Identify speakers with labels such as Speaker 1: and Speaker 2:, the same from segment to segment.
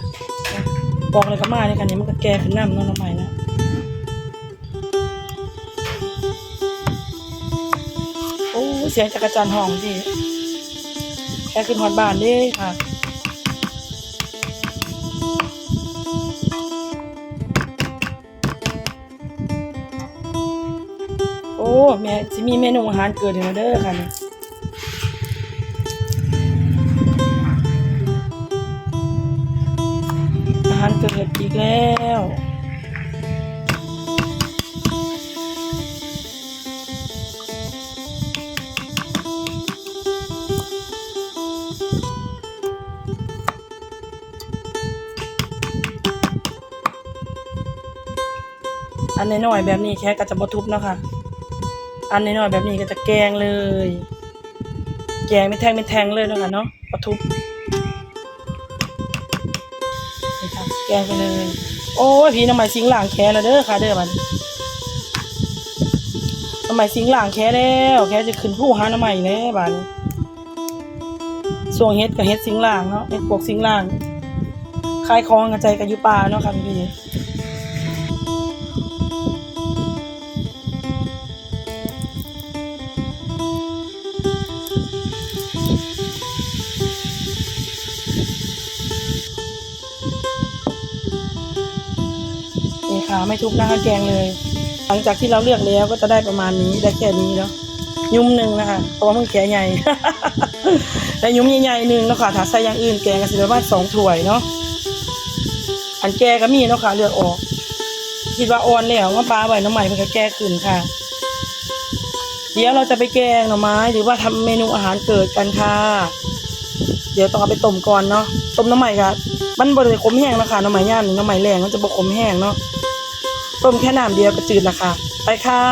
Speaker 1: นนี้ค่ะบอกเลยก็มาเลยค่ะเนี่ยมันก็แก่ขึ้นน้ำน้องน้ำใหม่นะโอ้เสียงจักรจันทร์ห้องดิแค่ขึ้นฮอดบ้านด้ค่ะโอ้แม่สิมีเมนูอาหารเกิดอยู่แล้วเด้อค่ะนี่ อาหารเกิดอีกแล้วอันน้อยๆแบบนี้แค่ก็จะบ่ทุบเนาะค่ะ อันน้อยๆแบบนี้ก็จะแกงเลย แกงไม่แทงไม่แทงเลยเนาะคะเนาะปะทุบ งไปเลย โอ้ยพี่น้ำใหม่สิงหลางแค่แล้วเด้อค่ะเด้อมันน้ำใหม่สิงหลางแค่แล้วแค่จะขึ้นผู้หาน้ำใหม่แล้วบานส่วงเฮ็ดกับเฮ็ดสิงหลางเนาะเฮ็ดปวกสิงหลางคลายคองกระจายกับยุปลาเนาะค่ะพี่ ค่ะ ไม่ทุบนะคะแกงเลย หลังจากที่เราเลือกแล้วก็จะได้ประมาณนี้ได้แค่นี้เนาะยุ้มหนึ่งนะคะเพราะว่ามันแขใหญ่แต่ยุ้มใหญ่ๆหนึ่งเนาะค่ะถ้าใส่อย่างอื่นแกงก็สิประมาณสองถ้วยเนาะอันแกก็มีเนาะค่ะเลือกออกคิดว่าอ่อนแล้วว่าปลาใบน้ำใหม่มันก็แก้ขึ้นค่ะ เดี๋ยวเราจะไปแกงหน่อไม้ หรือว่าทำเมนูอาหารเกิดกันค่ะ เดี๋ยวต้องเอาไปต้มก่อนเนาะต้มน้ำใหม่ค่ะมันบริเวณขมแห้งนะคะน้ำใหม่ย่านน้ำใหม่แรงมันจะบขมแห้งเนาะ ต้มแค่น้ำเดียวก็จืดละคะ ไปค่ะ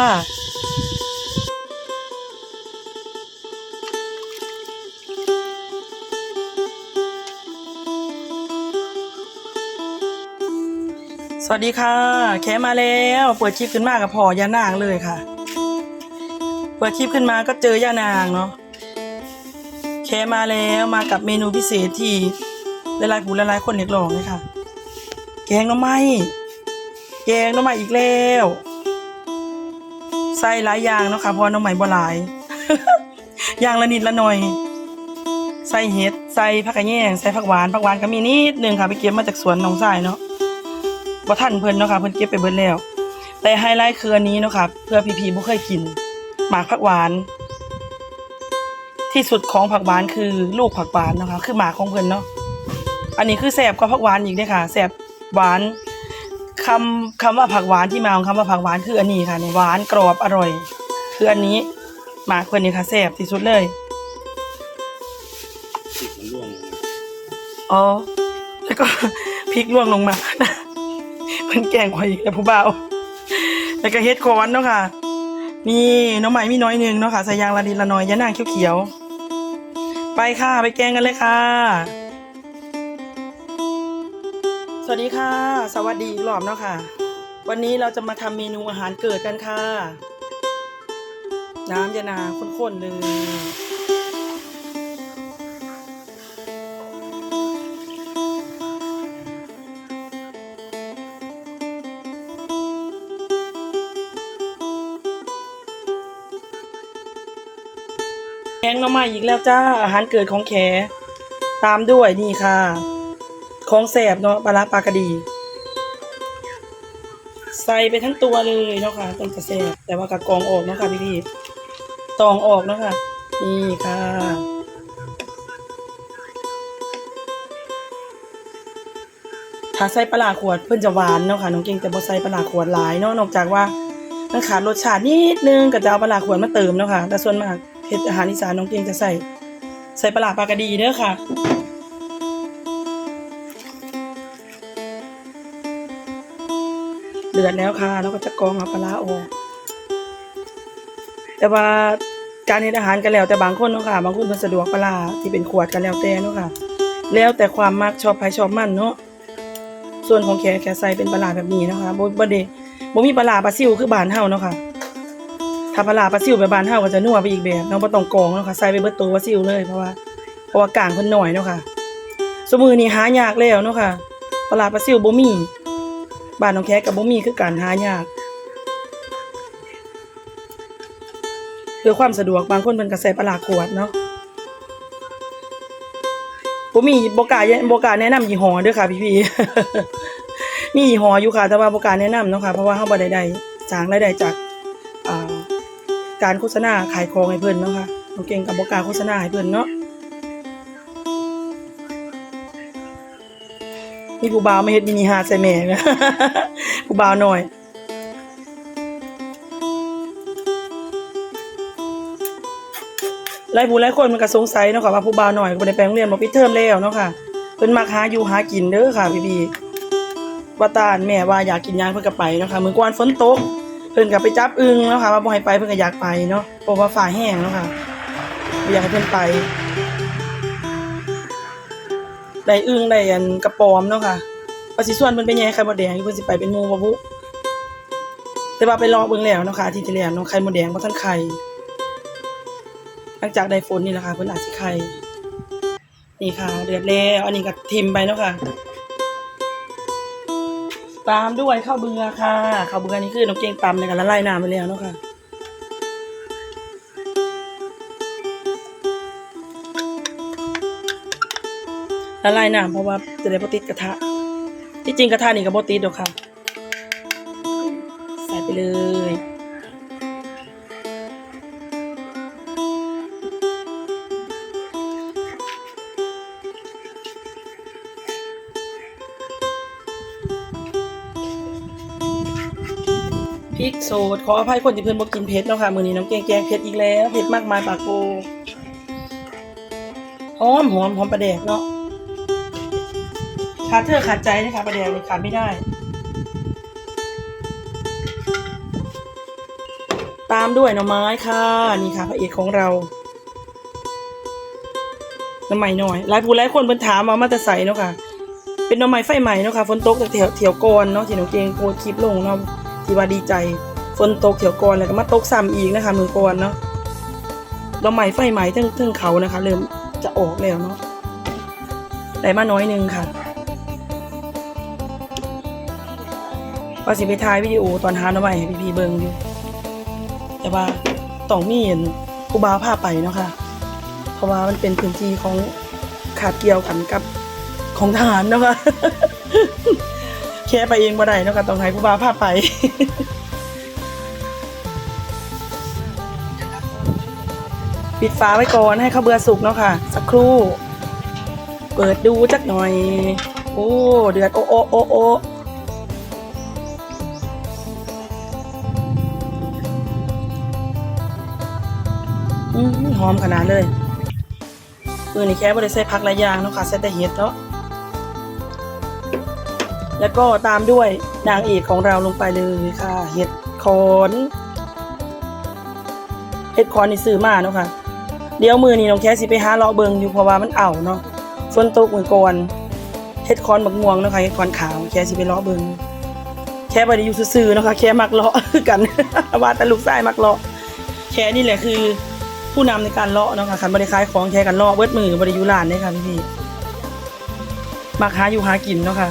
Speaker 1: สวัสดีค่ะแค่มาแล้ว เปิดคลิปขึ้นมากับพอยานางเลยค่ะ เปิดคลิปขึ้นมาก็เจอยานางเนาะแค่มาแล้วมากับเมนูพิเศษที่หลายๆผู้หลายๆคนเรียกร้องเลยค่ะ แกงหน่อไม้ แกงน่อไม้อีกแล้วใส่หลายอย่างเนาะค่ะเพราะหน่อไม้บ่หลายอย่างละนิดละหน่อย ใส่เห็ดใส่ผักกระแยงใส่ผักหวานผักหวานก็มีนิดนึงค่ะไปเก็บมาจากสวนน้องสายเนาะบ่ทันเพิ่นเนาะค่ะเพิ่นเก็บไปเบิดแล้ว แต่ไฮไลท์คืออันนี้เนาะค่ะเพื่อพี่ๆบ่เคยกินหมากผักหวาน ที่สุดของผักหวานคือลูกผักหวานนะคะคือหมากของเพิ่นเนาะอันนี้คือแสบกว่าผักหวานอีกเด้ค่ะแสบหวาน คำคำว่าผักหวานที่มาของคำว่าผักหวานคืออันนี้ค่ะเนี่ยหวานกรอบอร่อย คืออันนี้หมากเพิ่นนี่ค่ะแสบที่สุดเลย
Speaker 2: ติดมันร่วงลงมา
Speaker 1: อ๋อแล้วก็พริกล่วงลงมาเพิ่นแกล้งข่อยอีกแล้วผู้บ่าวแล้วก็เฮ็ดคอนเนาะค่ะนี่น้องใหม่มีน้อยหนึงเนาะค่ะใส่ยางละนิดละน้อยยะนางเขียวๆไปค่ะ ไปแกงกันเลยค่ะส วัสดีค่ะ สวัสดีอีกรอบเนาะค่ะ วันนี้เราจะมาทำเมนูอาหารเกิดกันค่ะ น้ำยะนาข้นๆเลยแกงหน่อไม้อีกแล้วจ้า อาหารเกิดของแข ตามด้วยนี่ค่ะ ของแสบเนาะปลาร้าปลากระดี ใส่ไปทั้งตัวเลยเนาะค่ะต้นกระแสบแต่ว่ากระกองออกเนาะค่ะพี่พี่ๆตองออกเนาะค่ะนี่ค่ะถ้าใส่ปลาขวดเพิ่นจะหวานเนาะค่ะน้องเก่งแต่บ่ใส่ปลาขวดหลายเนาะนอกจากว่ามันขาดรสชาตินิดนึงก็จะเอาปลาขวดมาเติมเนาะค่ะแต่ส่วนมากเฮ็ดอาหารอีสานน้องเก่งจะใส่ใส่ปลาร้าปลากระดีเด้อค่ะ ดือดแล้วค่ะแล้วก็จะกรองเอาปลาออก แต่ว่าการเฮ็ดอาหารกันแล้วแต่บางคนเนาะค่ะ บางคนเพิ่นสะดวกปลาที่เป็นขวดกันแล้วแต่เนาะค่ะ แล้วแต่ความมักชอบใครชอบมันเนาะส่วนของแขแขใส่เป็นปลาแบบนี้นะค่ะบ่บ่ได้บ่มีปลาปลาซิวคือบ้านเฮาเนาะค่ะถ้าปลาปลาซิวแบบบ้านเฮาก็จะนัวไปอีกแบบเนาะบ่ต้องกองเนาะค่ะใส่ไปเบิดตัวปลาซิวเลยเพราะว่าเพราะว่ากลางเพิ่นหน่อยเนาะค่ะสมือนี้หายากแล้วเนาะค่ะปลาร้าปลาซิวบ่มี บ้านน้องแคกับบ่มีคือการหายากเพื่อความสะดวกบางคนเพิ่นก็ใส่ปลาร้าขวดเนาะบ่มีบ่กล้าบ่กล้าแนะนำยี่ห้อเด้อค่ะ พี่ๆมียี่ห้ออยู่ค่ะ แต่ว่าบ่กล้าแนะนำเนาะค่ะเพราะว่าเฮาบ่ได้ได้สร้างรายได้จากอ่าการโฆษณาขายของให้เพิ่นเนาะค่ะน้องเก่งกับบอกล้าโฆษณาให้เพิ่นเนาะ มีผู้บ่าวไมาเฮ็ดมินิฮาร์ทใส่แม่นะผู้บ่าวหน้อยหลายผู้หลายคนมันก็สงสัยเนาะค่ะว่าผู้บ่าวหน้อยก็บ่ได้ไปโรงเรียนบ่ปิดเทอมแล้วเนาะค่ะเพิ่นมักหาอยู่หากินเด้อค่ะพี่ๆว่าตาแม่ว่าอยากกินหยังเพิ่นก็ไปเนาะค่ะมื้อก่อนฝนตกเพิ่นก็ไปจับอึงเนาะค่ะว่าบ่ให้ไปเพิ่นก็อยากไปเนาะเพราะว่าฝ่าแห้งเนาะค่ะบ่อยากให้เพิ่นไป ได้อึงได้อันกระปอมเนาะค่ะว่าสิส่วนเพิ่นไปแย่ไข่มดแดงเพิ่นสิไปเป็นหมู่บ่บุแต่ว่าไปรอเบิ่งแล้วเนาะค่ะทิตย์ที่แล้วเนาะไข่มดแดงบ่ทันไข่หลังจากได้ฝนนี่แหละค่ะเพิ่นอาจสิไข่นี่ค่ะเดือดแล้วอันนี้ก็ทิมไปเนาะค่ะ ตามด้วยข้าวเบือค่ะข้าวเบือนี่คือน้องเก่งตำในการละลายน้ำไปแล้วเนาะค่ะ ละลายน้ำเพราะว่าจะได้บ่ติดกระทะ ที่จริงกระทะนี่ก็บ่ติดหรอกค่ะ ใส่ไปเลยพริกโสดขออภัยคนที่เพิ่อนบ่กินเผ็ดเนาะค่ะ มือนี้น้องเก่งแกงเผ็ดอีกแล้ว เผ็ดมากมายปากโกหอมหอมหอมปลาแดกเนาะ ขาดเธอขาดใจนะคะปลาแดกนี่ขาดไม่ได้ ตามด้วยหน่อไม้ค่ะนี่ค่ะพระเอกของเราหน่อไม้หน่อยหลายผู้หลายคนเพิ่นถามว่ามาแต่ใส่เนาะค่ะ เป็นหน่อไม้ไฟใหม่เนาะค่ะฝนตกจากแถวแถวก่อนเนาะที่หน้องเก่งโพสคลิปลงเนาะที่ว่าดีใจฝนตกเขียวก่อนแล้วก็มาตกซ้ำอีกนะคะมือก่อนเนาะเราใหม่ไฟใหม่ทั้งทั้งเขานะคะเริ่มจะออกแล้วเนาะได้มาน้อยหนึงค่ะ ว่าสิไปถ่ายวิดีโอตอนหาหน่อใหม่ให้พี่ๆเบิ่งอยู่ แต่ว่าต้องมีเห็นผู้บ่าพาไปเนาะค่ะ เพราะว่ามันเป็นพื้นที่ของขาดเกี่ยวกันกับของทหารเนาะค่ะแค่ไปเองบ่ได้เนาะก็ต้องให้ผู้บ่าพาไปปิดฝาไว้ก่อนให้ข้าวเบื่อสุกเนาะค่ะ สักครู่ เปิดดูจักหน่อย โอ้ เดือดโอโอ้โอ้โอ้ หอมขนาดเลยมือนี่แค่บ่ได้ใส่ผักหลายอย่างเนาะค่ะใส่แต่เห็ดเนาะแล้วก็ตามด้วยนางเอกของเราลงไปเลยค่ะ เห็ดคอนเห็ดคอนนี่ซื้อมาเนาะค่ะ เดี๋ยวมือนี่น้องแค่สิไปหาเลาะเบิงอยู่เพราะว่ามันเอาเนาะฝนตกมือก่อนเห็ดคอนบักม่วงเนาะค่ะเห็ดคอนขาวแค่สิไปเลาะเบิงแค่บ่ได้อยู่ซื่อเนาะค่ะแค่มักเลาะกันว่าแต่ลูกชายมักเลาะแค่นี่แหละคือ ผู้นำในการเลาะเนาะค่ะคันบ่ได้ขายของแค่กันเลาะเบิร์ดมือบ่ได้อยู่ร้านเด้ค่ะพี่ๆมักหาอยู่หากินเนาะค่ะ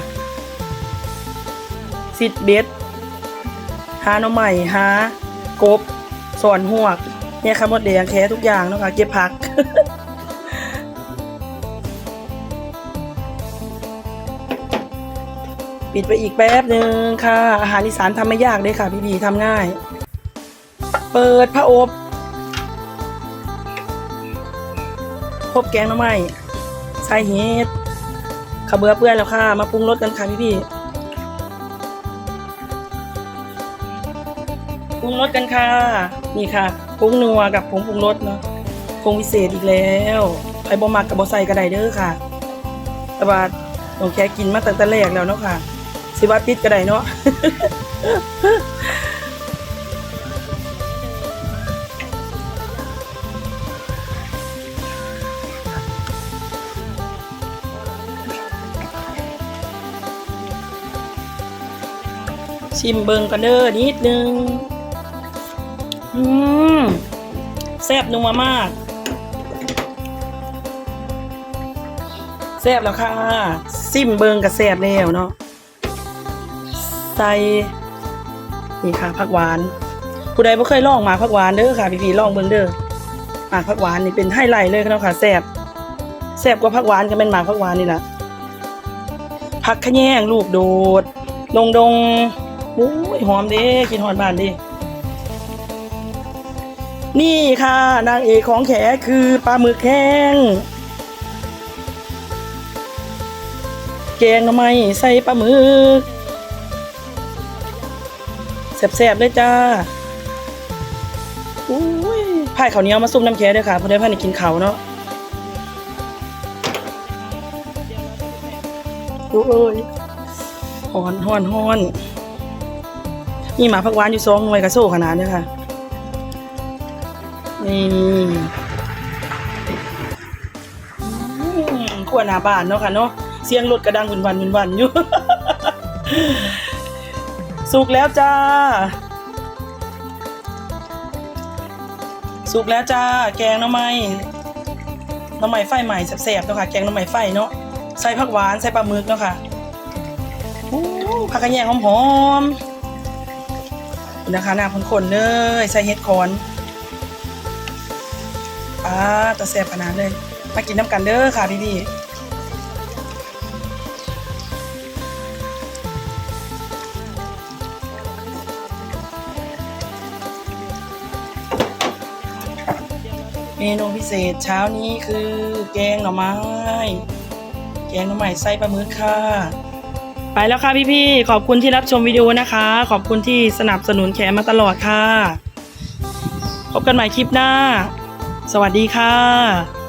Speaker 1: ซิดเบ็ดหาหน่อใหม่หากบสอนหวกเนี่ยค่ะหมดแดงแค่ทุกอย่างเนาะค่ะเก็บผักปิดไปอีกแป๊บหนึ่งค่ะ อาหารอีสานทำไม่ยากเลยค่ะ พี่บีทำง่าย เปิดพระอบ พบแกงหน่อไม้ใส่เห็ดขาเบือเปื้อนแล้วค่ะ มาปรุงรสกันค่ะพี่พี่ปรุงรสกันค่ะ นี่ค่ะปรุงนัวกับผงปรุงรสเนาะผงวิเศษอีกแล้วไอ้บ่มักกับบ่ใส่ก็ไดเด้อค่ะ แต่ว่าน้องแค่กินมาตั้งแต่แรกแล้วเนาะค่ะสิว่าติดก็ไดเนาะ ชิมเบิงกันเด้อนิดนึง อืมแซ่บนัวมากแซ่บแล้วค่ะ ซิมเบิงกับแซ่บแล้วเนาะใส่นี่ค่ะผักหวาน ผู้ใดบ่เคยลองหมากผักหวานเด้อค่ะ พี่ๆลองเบิงเด้อหมากผักหวานนี่เป็นไฮไลท์เลยเนาะค่ะแซ่บแซ่บกว่าผักหวานก็เป็นหมากผักหวานนี่ล่ะผักขะแยงลูกโดด ลงดง อุ้ยหอมเด้กินหอดบ้านดิ นี่ค่ะ นางเอกของแขคือปลาหมึกแห้งแกงหน่อไมใส่ปลาหมึกแซ่บๆเลยจ้าอุ้ยพายข้าวเหนียวมาซุ่มน้ำแข็งด้วยค่ะเพราะได้พานี่กินข้าวเนาะโอ้ยฮ้อนฮ้อนฮ้อนนี่ หมาพักหวานอยู่สองหน่วยกระโซ่ขนาดนี้ค่ะ นี่ขั้วหน้าบ้านเนาะค่ะเนาะ เสียงรถกระดังวุ่นวันวุ่นวันอยู่ สุกแล้วจ้า สุกแล้วจ้า แกงน้ำไม้น้ำไม้ไฟใหม่แซ่บๆเนาะค่ะ แกงน้ำไม้ไฟเนาะ ใส่ผักหวาน ใส่ปลาหมึกเนาะค่ะผักกระแยงหอมๆ นะคะน้าคนๆเลยใส่เห็ดคอนอ่าตัวแซ่บขนาดเลย มากินน้ำกันเด้อค่ะพี่พี่เมนูพิเศษเช้านี้คือแกงหน่อไม้ แกงหน่อไม้ไส้ปลาหมึกค่ะ ไปแล้วค่ะพี่พี่ๆ ขอบคุณที่รับชมวิดีโอนะคะ ขอบคุณที่สนับสนุนแขมาตลอดค่ะ พบกันใหม่คลิปหน้า สวัสดีค่ะ